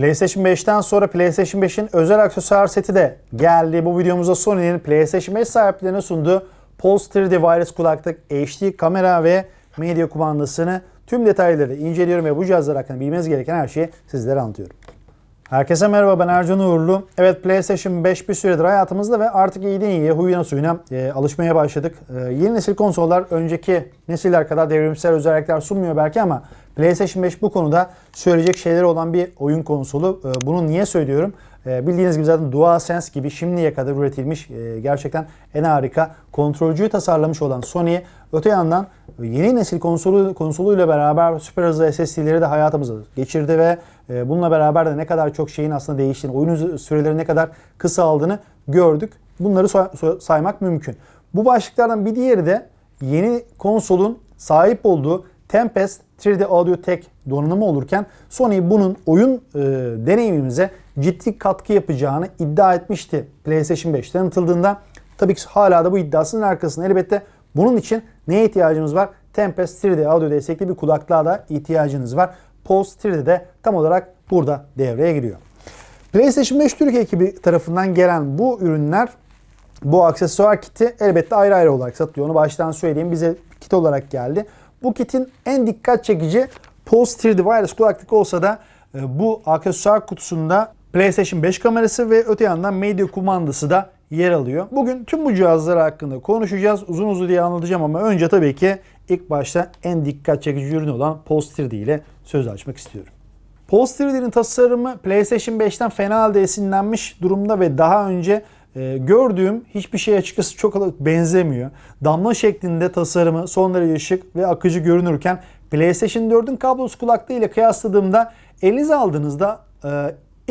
PlayStation 5'ten sonra PlayStation 5'in özel aksesuar seti de geldi. Bu videomuzda Sony'nin PlayStation 5 sahiplerine sunduğu Pulse 3D Wireless kulaklık, HD kamera ve medya kumandasını tüm detayları inceliyorum ve bu cihazlar hakkında bilmeniz gereken her şeyi sizlere anlatıyorum. Herkese merhaba ben Ercan Uğurlu. Evet PlayStation 5 bir süredir hayatımızda ve artık iyiden iyiye huyuna suyuna e, alışmaya başladık. E, yeni nesil konsollar önceki nesiller kadar devrimsel özellikler sunmuyor belki ama PlayStation 5 bu konuda söyleyecek şeyleri olan bir oyun konsolu. E, bunu niye söylüyorum? E, bildiğiniz gibi zaten DualSense gibi şimdiye kadar üretilmiş e, gerçekten en harika kontrolcüyü tasarlamış olan Sony öte yandan yeni nesil konsolu konsoluyla beraber süper hızlı SSD'leri de hayatımıza geçirdi ve e, bununla beraber de ne kadar çok şeyin aslında değiştiğini, oyun süreleri ne kadar kısaldı gördük. Bunları saymak mümkün. Bu başlıklardan bir diğeri de yeni konsolun sahip olduğu Tempest 3D Audio Tech donanımı olurken Sony bunun oyun e, deneyimimize ciddi katkı yapacağını iddia etmişti PlayStation 5 tanıtıldığında. Tabii ki hala da bu iddiasının arkasında elbette bunun için neye ihtiyacımız var? Tempest 3D Audio destekli bir kulaklığa da ihtiyacınız var. Pulse 3D de tam olarak burada devreye giriyor. PlayStation 5 Türkiye ekibi tarafından gelen bu ürünler bu aksesuar kiti elbette ayrı ayrı olarak satılıyor. Onu baştan söyleyeyim. Bize kit olarak geldi. Bu kitin en dikkat çekici Pulse 3D Wireless kulaklık olsa da e, bu aksesuar kutusunda PlayStation 5 kamerası ve öte yandan medya kumandası da yer alıyor. Bugün tüm bu cihazlar hakkında konuşacağız. Uzun uzun diye anlatacağım ama önce tabii ki ilk başta en dikkat çekici ürün olan Pulse 3D ile söz açmak istiyorum. Pulse 3D'nin tasarımı PlayStation 5'ten fena halde esinlenmiş durumda ve daha önce e, gördüğüm hiçbir şey açıkçası çok benzemiyor. Damla şeklinde tasarımı son derece şık ve akıcı görünürken PlayStation 4'ün kablosuz kulaklığı ile kıyasladığımda elinize aldığınızda e,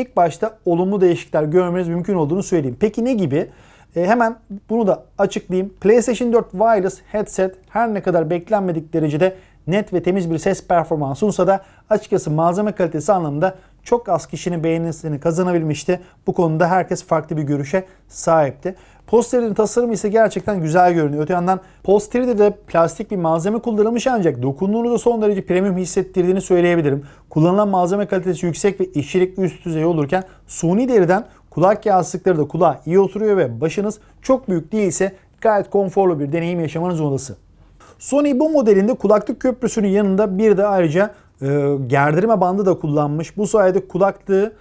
ilk başta olumlu değişiklikler görmeniz mümkün olduğunu söyleyeyim. Peki ne gibi? E, hemen bunu da açıklayayım. PlayStation 4 Wireless Headset her ne kadar beklenmedik derecede net ve temiz bir ses performansı sunsa da açıkçası malzeme kalitesi anlamında çok az kişinin beğenisini kazanabilmişti. Bu konuda herkes farklı bir görüşe sahipti. Posterinin tasarımı ise gerçekten güzel görünüyor. Öte yandan posterde de plastik bir malzeme kullanılmış ancak dokunduğunuzda son derece premium hissettirdiğini söyleyebilirim. Kullanılan malzeme kalitesi yüksek ve işçilik üst düzey olurken suni deriden kulak yastıkları da kulağa iyi oturuyor ve başınız çok büyük değilse gayet konforlu bir deneyim yaşamanız olası. Sony bu modelinde kulaklık köprüsünün yanında bir de ayrıca e, gerdirme bandı da kullanmış. Bu sayede kulaklığı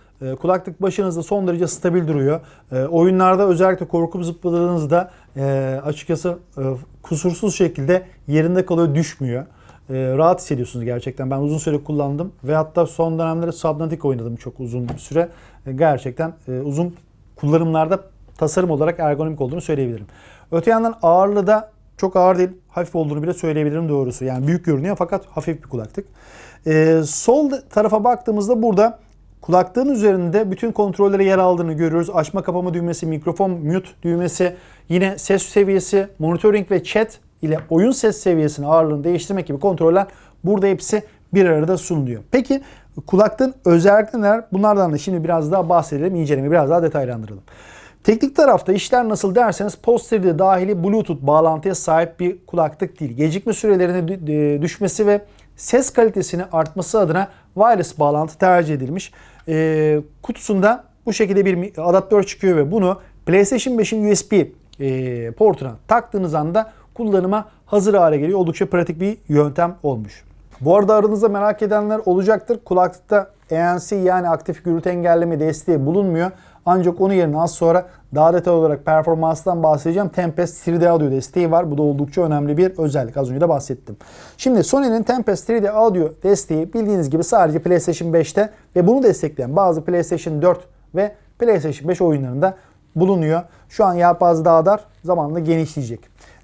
kulaklık başınızda son derece stabil duruyor. E, oyunlarda özellikle korkup zıpladığınızda e, açıkçası e, kusursuz şekilde yerinde kalıyor, düşmüyor. E, rahat hissediyorsunuz gerçekten. Ben uzun süre kullandım ve hatta son dönemlerde Subnautica oynadım çok uzun bir süre. Gerçekten e, uzun kullanımlarda tasarım olarak ergonomik olduğunu söyleyebilirim. Öte yandan ağırlığı da çok ağır değil, hafif olduğunu bile söyleyebilirim doğrusu. Yani büyük görünüyor fakat hafif bir kulaklık. Ee, sol tarafa baktığımızda burada kulaklığın üzerinde bütün kontrollere yer aldığını görüyoruz. Açma kapama düğmesi, mikrofon mute düğmesi, yine ses seviyesi, monitoring ve chat ile oyun ses seviyesini ağırlığını değiştirmek gibi kontroller burada hepsi bir arada sunuluyor. Peki kulaklığın özellikleri neler? Bunlardan da şimdi biraz daha bahsedelim, incelemeyi biraz daha detaylandıralım. Teknik tarafta işler nasıl derseniz posteride dahili Bluetooth bağlantıya sahip bir kulaklık değil. Gecikme sürelerinin düşmesi ve ses kalitesini artması adına wireless bağlantı tercih edilmiş. E, kutusunda bu şekilde bir adaptör çıkıyor ve bunu PlayStation 5'in USB e, portuna taktığınız anda kullanıma hazır hale geliyor. Oldukça pratik bir yöntem olmuş. Bu arada aranızda merak edenler olacaktır. Kulaklıkta ANC yani aktif gürültü engelleme desteği bulunmuyor. Ancak onun yerine az sonra daha detaylı olarak performanstan bahsedeceğim. Tempest 3D Audio desteği var. Bu da oldukça önemli bir özellik. Az önce de bahsettim. Şimdi Sony'nin Tempest 3D Audio desteği bildiğiniz gibi sadece PlayStation 5'te ve bunu destekleyen bazı PlayStation 4 ve PlayStation 5 oyunlarında bulunuyor. Şu an yelpaze daha dar, zamanla genişleyecek.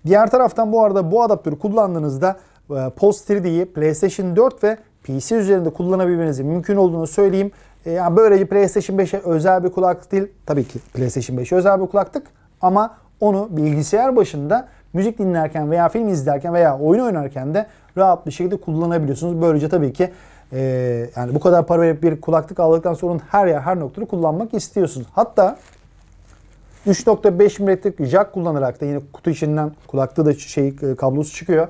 Diğer taraftan bu arada bu adaptörü kullandığınızda e, Post 3D'yi PlayStation 4 ve PC üzerinde kullanabilmenizin mümkün olduğunu söyleyeyim. E, yani böylece PlayStation 5'e özel bir kulaklık değil. Tabii ki PlayStation 5'e özel bir kulaklık ama onu bilgisayar başında müzik dinlerken veya film izlerken veya oyun oynarken de rahat bir şekilde kullanabiliyorsunuz. Böylece tabii ki e, yani bu kadar para verip bir kulaklık aldıktan sonra her yer her noktada kullanmak istiyorsunuz. Hatta 3.5 mm'lik jack kullanarak da yine kutu içinden kulaklığı da şey e, kablosu çıkıyor.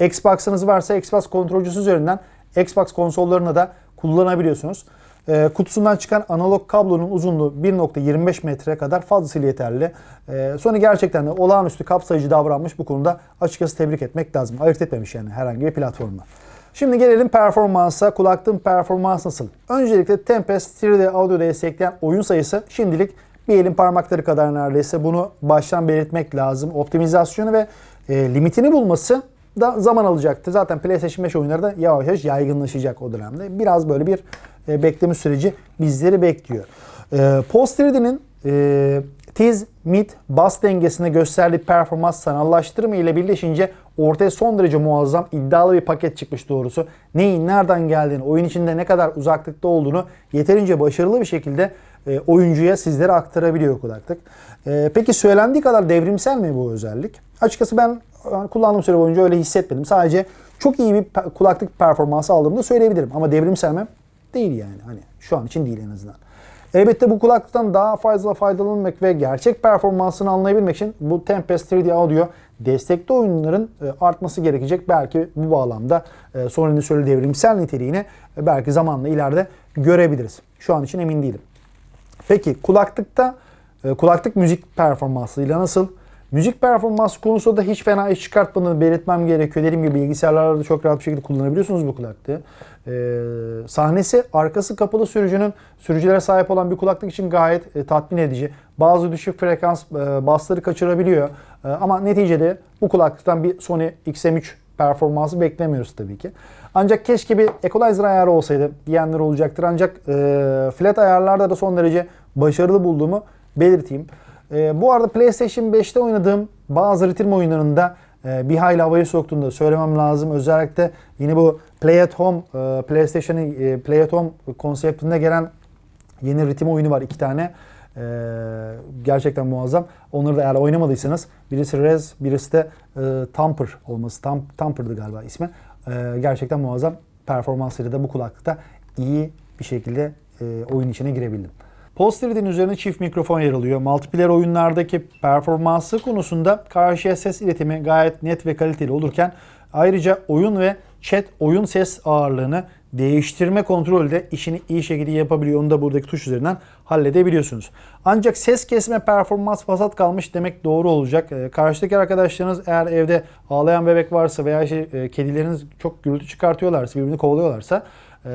Xbox'ınız varsa Xbox kontrolcüsü üzerinden Xbox konsollarına da kullanabiliyorsunuz. E, kutusundan çıkan analog kablonun uzunluğu 1.25 metreye kadar fazlasıyla yeterli. E, Sony gerçekten de olağanüstü kapsayıcı davranmış bu konuda açıkçası tebrik etmek lazım. Ayırt etmemiş yani herhangi bir platformda. Şimdi gelelim performansa. Kulaklığın performans nasıl? Öncelikle Tempest 3D audio destekleyen oyun sayısı şimdilik bir elin parmakları kadar neredeyse. Bunu baştan belirtmek lazım. Optimizasyonu ve e, limitini bulması da zaman alacaktır. Zaten PlayStation 5 oyunları da yavaş yavaş yaygınlaşacak o dönemde. Biraz böyle bir e, bekleme süreci bizleri bekliyor. E, Pulse 3D'nin e, tiz, mid, bas dengesinde gösterdiği performans sanallaştırma ile birleşince ortaya son derece muazzam iddialı bir paket çıkmış doğrusu. Neyin nereden geldiğini, oyun içinde ne kadar uzaklıkta olduğunu yeterince başarılı bir şekilde e, oyuncuya sizlere aktarabiliyor kulaklık. E, peki söylendiği kadar devrimsel mi bu özellik? Açıkçası ben yani kullandığım süre boyunca öyle hissetmedim. Sadece çok iyi bir kulaklık performansı aldığımı da söyleyebilirim. Ama devrimsel mi? Değil yani. Hani şu an için değil en azından. Elbette bu kulaklıktan daha fazla faydalanmak ve gerçek performansını anlayabilmek için bu Tempest 3D Audio destekli oyunların e, artması gerekecek. Belki bu bağlamda e, Sony'nin söylediği devrimsel niteliğini e, belki zamanla ileride görebiliriz. Şu an için emin değilim. Peki kulaklıkta kulaklık müzik performansıyla nasıl? Müzik performansı konusunda da hiç fena iş çıkartmadığını belirtmem gerekiyor. Dediğim gibi bilgisayarlarda da çok rahat bir şekilde kullanabiliyorsunuz bu kulaklığı. Ee, sahnesi arkası kapalı sürücünün sürücülere sahip olan bir kulaklık için gayet e, tatmin edici. Bazı düşük frekans e, basları kaçırabiliyor. E, ama neticede bu kulaklıktan bir Sony XM3 performansı beklemiyoruz tabii ki. Ancak keşke bir equalizer ayarı olsaydı diyenler olacaktır. Ancak e, flat ayarlarda da son derece başarılı bulduğumu belirteyim. E, bu arada PlayStation 5'te oynadığım bazı ritim oyunlarında e, bir hayli havayı soktuğunu da söylemem lazım. Özellikle yine bu Play at Home, e, PlayStation'ın e, Play at Home konseptinde gelen yeni ritim oyunu var iki tane. E, gerçekten muazzam. Onları da eğer oynamadıysanız birisi Rez, birisi de e, Tamper olması. Tam, Tamper'dı galiba ismi. E, gerçekten muazzam performansıyla da bu kulaklıkta iyi bir şekilde e, oyun içine girebildim. Pulse 3D'nin üzerine çift mikrofon yer alıyor. Multiplayer oyunlardaki performansı konusunda karşıya ses iletimi gayet net ve kaliteli olurken ayrıca oyun ve chat oyun ses ağırlığını değiştirme kontrolü de işini iyi şekilde yapabiliyor. Onu da buradaki tuş üzerinden halledebiliyorsunuz. Ancak ses kesme performans vasat kalmış demek doğru olacak. Ee, Karşıdaki arkadaşlarınız eğer evde ağlayan bebek varsa veya işte, e, kedileriniz çok gürültü çıkartıyorlarsa, birbirini kovalıyorlarsa e,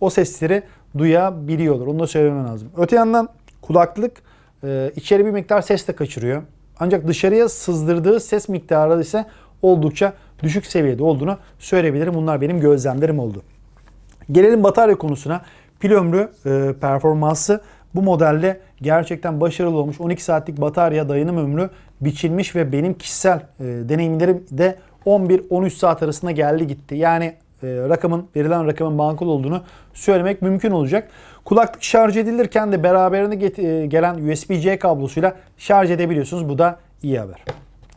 o sesleri duyabiliyorlar. Onu da söylemem lazım. Öte yandan kulaklık e, içeri bir miktar ses de kaçırıyor. Ancak dışarıya sızdırdığı ses miktarı ise oldukça düşük seviyede olduğunu söyleyebilirim. Bunlar benim gözlemlerim oldu. Gelelim batarya konusuna. Pil ömrü e, performansı bu modelde gerçekten başarılı olmuş. 12 saatlik batarya dayanım ömrü biçilmiş ve benim kişisel e, deneyimlerim de 11-13 saat arasında geldi gitti. Yani rakamın verilen rakamın makul olduğunu söylemek mümkün olacak. Kulaklık şarj edilirken de beraberinde e, gelen USB-C kablosuyla şarj edebiliyorsunuz. Bu da iyi haber.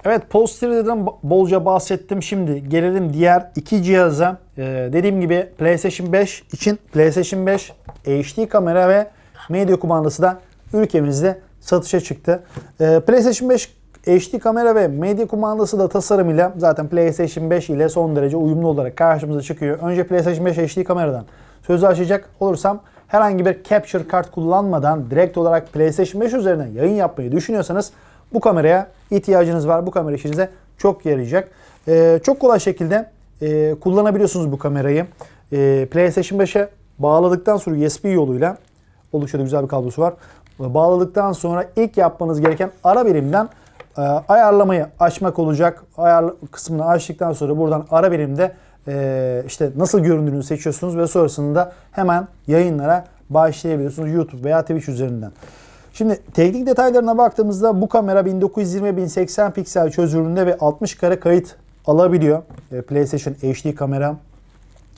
Evet 3D'den bolca bahsettim. Şimdi gelelim diğer iki cihaza. Ee, dediğim gibi PlayStation 5 için PlayStation 5 HD kamera ve medya kumandası da ülkemizde satışa çıktı. Ee, PlayStation 5 HD kamera ve medya kumandası da tasarımıyla zaten PlayStation 5 ile son derece uyumlu olarak karşımıza çıkıyor. Önce PlayStation 5 HD kameradan sözü açacak olursam herhangi bir capture kart kullanmadan direkt olarak PlayStation 5 üzerinden yayın yapmayı düşünüyorsanız bu kameraya ihtiyacınız var. Bu kamera işinize çok yarayacak. Ee, çok kolay şekilde e, kullanabiliyorsunuz bu kamerayı. Ee, PlayStation 5'e bağladıktan sonra USB yoluyla da güzel bir kablosu var. Bağladıktan sonra ilk yapmanız gereken ara birimden e, ayarlamayı açmak olacak. Ayar kısmını açtıktan sonra buradan ara birimde e, işte nasıl göründüğünü seçiyorsunuz ve sonrasında hemen yayınlara başlayabiliyorsunuz YouTube veya Twitch üzerinden. Şimdi teknik detaylarına baktığımızda bu kamera 1920-1080 piksel çözünürlüğünde ve 60 kare kayıt alabiliyor. E, PlayStation HD kamera.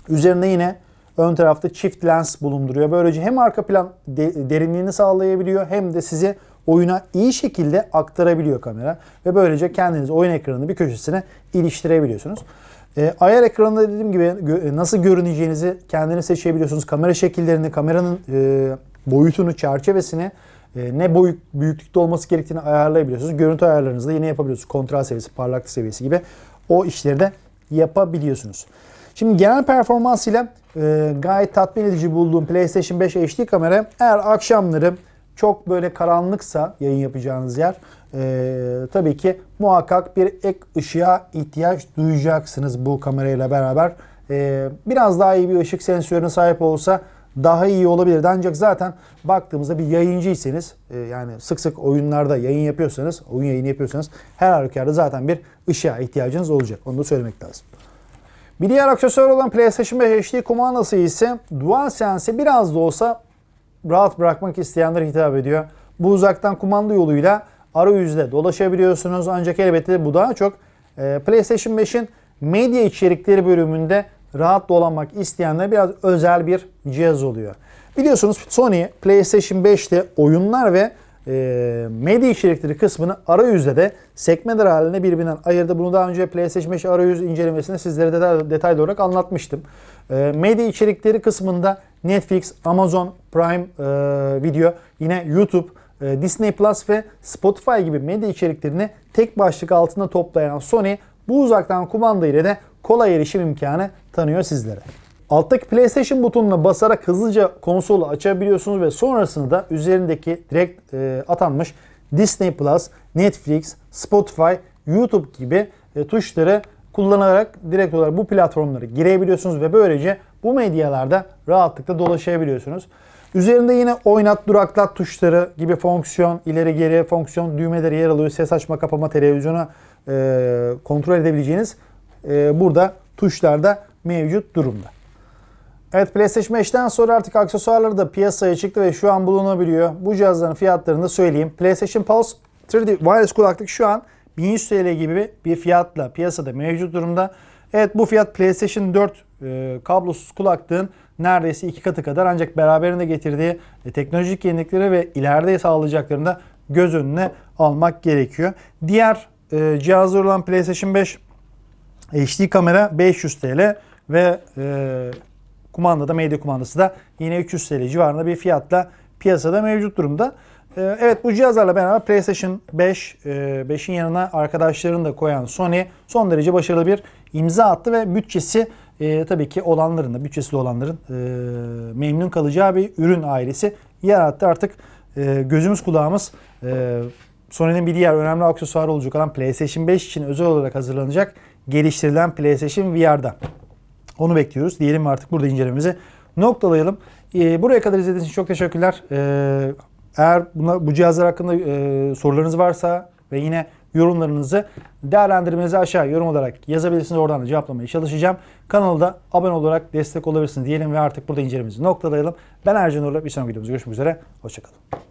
Üzerinde yine ön tarafta çift lens bulunduruyor. Böylece hem arka plan de- derinliğini sağlayabiliyor hem de sizi oyuna iyi şekilde aktarabiliyor kamera. Ve böylece kendiniz oyun ekranını bir köşesine iliştirebiliyorsunuz. E, ayar ekranında dediğim gibi gö- nasıl görüneceğinizi kendiniz seçebiliyorsunuz. Kamera şekillerini, kameranın e, boyutunu, çerçevesini e, ne boyut büyüklükte olması gerektiğini ayarlayabiliyorsunuz. Görüntü ayarlarınızı da yine yapabiliyorsunuz. Kontrast seviyesi, parlaklık seviyesi gibi o işleri de yapabiliyorsunuz. Şimdi genel performansıyla e, gayet tatmin edici bulduğum PlayStation 5 HD kamera eğer akşamları çok böyle karanlıksa yayın yapacağınız yer e, tabii ki muhakkak bir ek ışığa ihtiyaç duyacaksınız bu kamerayla beraber. E, biraz daha iyi bir ışık sensörüne sahip olsa daha iyi olabilirdi. Ancak zaten baktığımızda bir yayıncıysanız e, yani sık sık oyunlarda yayın yapıyorsanız, oyun yayını yapıyorsanız her halükarda zaten bir ışığa ihtiyacınız olacak. Onu da söylemek lazım. Bir diğer aksesuar olan PlayStation 5 HD kumandası ise DualSense'e biraz da olsa rahat bırakmak isteyenlere hitap ediyor. Bu uzaktan kumanda yoluyla arayüzde dolaşabiliyorsunuz. Ancak elbette bu daha çok e, PlayStation 5'in medya içerikleri bölümünde rahat dolanmak isteyenler biraz özel bir cihaz oluyor. Biliyorsunuz Sony PlayStation 5'te oyunlar ve e, medya içerikleri kısmını arayüzde de sekmeler halinde birbirinden ayırdı. Bunu daha önce PlayStation 5 arayüz incelemesinde sizlere detay, detaylı olarak anlatmıştım. E, medya içerikleri kısmında Netflix, Amazon Prime e, Video, yine YouTube, e, Disney Plus ve Spotify gibi medya içeriklerini tek başlık altında toplayan Sony bu uzaktan kumanda ile de kolay erişim imkanı tanıyor sizlere. Alttaki PlayStation butonuna basarak hızlıca konsolu açabiliyorsunuz ve sonrasında da üzerindeki direkt e, atanmış Disney Plus, Netflix, Spotify, YouTube gibi e, tuşları kullanarak direkt olarak bu platformlara girebiliyorsunuz ve böylece bu medyalarda rahatlıkla dolaşabiliyorsunuz. Üzerinde yine oynat, duraklat tuşları gibi fonksiyon, ileri geri fonksiyon düğmeleri yer alıyor. Ses açma, kapama, televizyonu e, kontrol edebileceğiniz e, burada tuşlarda mevcut durumda. Evet PlayStation 5'ten sonra artık aksesuarları da piyasaya çıktı ve şu an bulunabiliyor. Bu cihazların fiyatlarını da söyleyeyim. PlayStation Pulse 3D Wireless kulaklık şu an 1100 TL gibi bir fiyatla piyasada mevcut durumda. Evet bu fiyat PlayStation 4 e, kablosuz kulaklığın neredeyse iki katı kadar ancak beraberinde getirdiği e, teknolojik yenilikleri ve ileride sağlayacaklarını da göz önüne almak gerekiyor. Diğer e, cihazlar olan PlayStation 5 HD kamera 500 TL ve e, kumanda da medya kumandası da yine 300 TL civarında bir fiyatla piyasada mevcut durumda. E, evet bu cihazlarla beraber PlayStation 5, e, 5'in yanına arkadaşlarını da koyan Sony son derece başarılı bir imza attı ve bütçesi e, tabii ki olanların da bütçesi olanların e, memnun kalacağı bir ürün ailesi yarattı. Artık e, gözümüz kulağımız e, Sony'nin bir diğer önemli aksesuarı olacak olan PlayStation 5 için özel olarak hazırlanacak geliştirilen PlayStation VR'da. Onu bekliyoruz. Diyelim artık burada incelememizi noktalayalım. Ee, buraya kadar izlediğiniz için çok teşekkürler. Ee, eğer buna, bu cihazlar hakkında e, sorularınız varsa ve yine yorumlarınızı değerlendirmenizi aşağı yorum olarak yazabilirsiniz. Oradan da cevaplamaya çalışacağım. Kanalda abone olarak destek olabilirsiniz diyelim ve artık burada incelememizi noktalayalım. Ben Ercan Uğur'la bir sonraki videomuzda görüşmek üzere. Hoşçakalın.